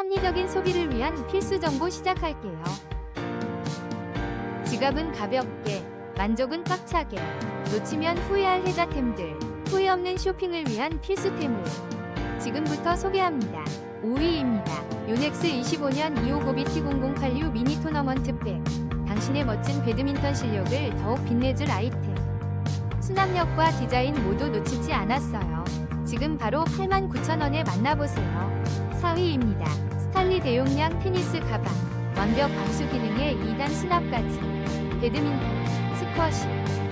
합리적인 소비를 위한 필수 정보 시작할게요. 지갑은 가볍게, 만족은 꽉차게, 놓치면 후회할 혜자템들, 후회 없는 쇼핑을 위한 필수템을 지금부터 소개합니다. 5위입니다. 요넥스 25년 259B T0086 미니 토너먼트 백. 당신의 멋진 배드민턴 실력을 더욱 빛내줄 아이템. 수납력과 디자인 모두 놓치지 않았어요. 지금 바로 89,000원에 만나보세요. 4위입니다. 대용량 테니스 가방. 완벽 방수 기능에 2단 수납까지. 배드민턴, 스쿼시,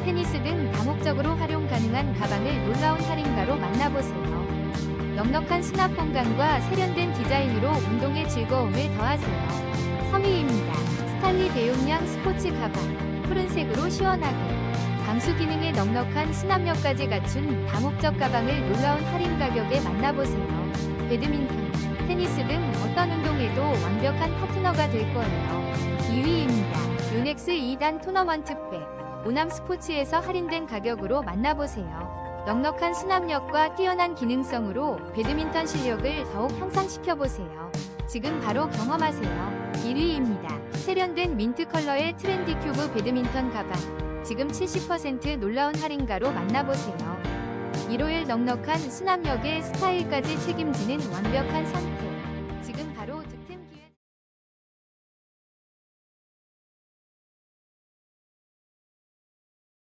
테니스 등 다목적으로 활용 가능한 가방을 놀라운 할인가로 만나보세요. 넉넉한 수납 공간과 세련된 디자인으로 운동의 즐거움을 더하세요. 3위입니다. 스탈리 대용량 스포츠 가방. 푸른색으로 시원하게. 방수 기능에 넉넉한 수납력까지 갖춘 다목적 가방을 놀라운 할인 가격에 만나보세요. 배드민턴, 테니스 등 어떤 운동에도 완벽한 파트너가 될 거예요. 2위입니다. 요넥스 2단 토너먼트 백. 오남 스포츠에서 할인된 가격으로 만나보세요. 넉넉한 수납력과 뛰어난 기능성으로 배드민턴 실력을 더욱 향상시켜보세요. 지금 바로 경험하세요. 1위입니다. 세련된 민트 컬러의 트렌디 큐브 배드민턴 가방. 지금 70% 놀라운 할인가로 만나보세요. 일요일 넉넉한 수납력의 스타일까지 책임지는 완벽한 상태. 지금 바로